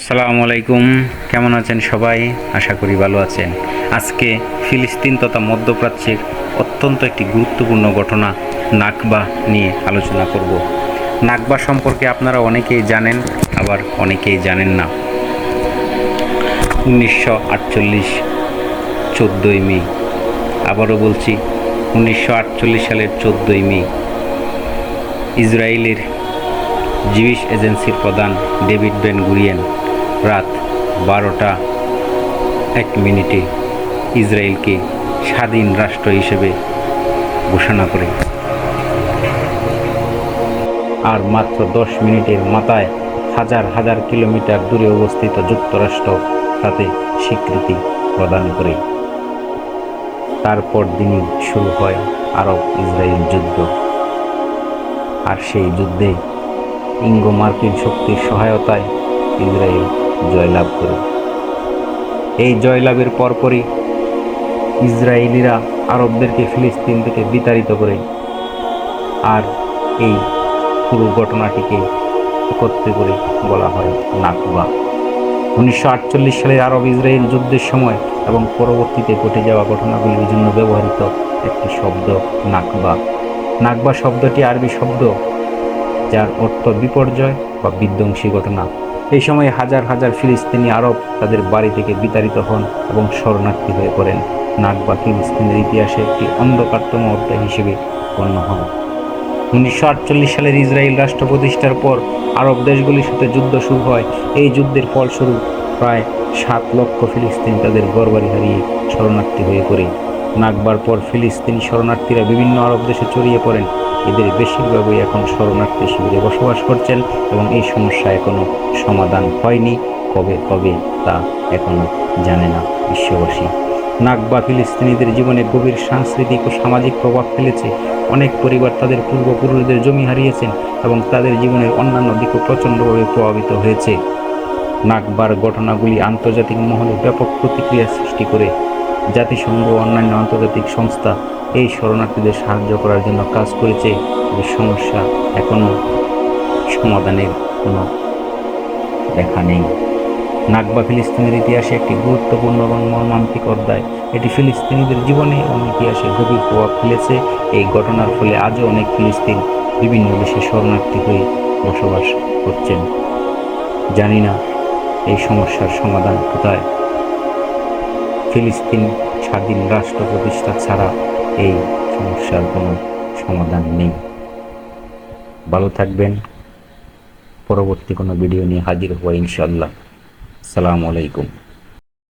আসসালামু আলাইকুম। কেমন আছেন সবাই? আশা করি ভালো আছেন। আজকে ফিলিস্তিন তথা মধ্যপ্রাচ্যের অত্যন্ত একটি গুরুত্বপূর্ণ ঘটনা নাকবা নিয়ে আলোচনা করব। নাকবা সম্পর্কে আপনারা অনেকেই জানেন, আবার অনেকেই জানেন না। উনিশশো আটচল্লিশ চোদ্দোই মে। আবারও বলছি, উনিশশো আটচল্লিশ সালের চোদ্দোই মে। ইসরায়েলের জিউস এজেন্সির প্রধান ডেভিড বেন গুরিয়েন রাত বারোটা এক মিনিটে ইসরায়েলকে স্বাধীন রাষ্ট্র হিসেবে ঘোষণা করে। আর মাত্র দশ মিনিটের মাথায় হাজার হাজার কিলোমিটার দূরে অবস্থিত যুক্তরাষ্ট্র তাতে স্বীকৃতি প্রদান করে। তারপর দিনই শুরু হয় আরব ইসরায়েল যুদ্ধ। আর সেই যুদ্ধে ইঙ্গো মার্কিন শক্তির সহায়তায় ইসরায়েল জয়লাভ করে। এই জয়লাভের পরপরই ইসরায়েলিরা আরবদেরকে ফিলিস্তিন থেকে বিতাড়িত করে আর এই পুরো ঘটনাটিকে একত্রে করে বলা হয় নাকবা। উনিশশো আটচল্লিশ সালের আরব ইসরায়েল যুদ্ধের সময় এবং পরবর্তীতে ঘটে যাওয়া ঘটনাগুলির জন্য ব্যবহৃত একটি শব্দ নাকবা। নাকবা শব্দটি আরবি শব্দ, যার অর্থ বিপর্যয় বা বিধ্বংসী ঘটনা। এই সময় হাজার হাজার ফিলিস্তিনি আরব তাদের বাড়ি থেকে বিতাড়িত হন এবং শরণার্থী হয়ে পড়েন। নাকবা ফিলিস্তিনের ইতিহাসে একটি অন্ধকারতম অধ্যায় হিসেবে গণ্য হন উনিশশো আটচল্লিশ সালের ইসরায়েল রাষ্ট্র প্রতিষ্ঠার পর আরব দেশগুলির সাথে যুদ্ধ শুরু হয়। এই যুদ্ধের ফলস্বরূপ প্রায় সাত লক্ষ ফিলিস্তিন তাদের ঘরবাড়ি হারিয়ে শরণার্থী হয়ে পড়ে। নাকবার পর ফিলিস্তিনি শরণার্থীরা বিভিন্ন আরব দেশে ছড়িয়ে পড়েন। এদের বেশিরভাগই এখন শরণার্থী শিবিরে বসবাস করছেন এবং এই সমস্যা এখনও সমাধান হয়নি। কবে হবে তা এখনও জানে না বিশ্ববাসী। নাকবা ফিলিস্তিনিদের জীবনে গভীর সাংস্কৃতিক ও সামাজিক প্রভাব ফেলেছে। অনেক পরিবার তাদের পূর্বপুরুষদের জমি হারিয়েছেন এবং তাদের জীবনের অন্যান্য দিকও প্রচণ্ডভাবে প্রভাবিত হয়েছে। নাকবার ঘটনাগুলি আন্তর্জাতিক মহলে ব্যাপক প্রতিক্রিয়া সৃষ্টি করে জাতিসংঘ অন্যান্য আন্তর্জাতিক সংস্থা এই শরণার্থীদের সাহায্য করার জন্য কাজ করেছে তবে সমস্যা এখনও সমাধানের কোনো দেখা নেই। নাকবা ফিলিস্তিনের ইতিহাসে একটি গুরুত্বপূর্ণ এবং মর্মান্তিক অধ্যায়। এটি ফিলিস্তিনিদের জীবনে এবং ইতিহাসে গভীর প্রভাব ফেলেছে। এই ঘটনার ফলে আজও অনেক ফিলিস্তিন বিভিন্ন দেশে শরণার্থী হয়ে বসবাস করছেন। জানি না এই সমস্যার সমাধান কোথায়। ফিলিস্তিন স্বাধীন রাষ্ট্র প্রতিষ্ঠা ছাড়া এই সমস্যার কোনো সমাধান নেই। ভালো থাকবেন। পরবর্তী কোনো ভিডিও নিয়ে হাজির হওয়া ইনশাল্লাহ সালামু আলাইকুম।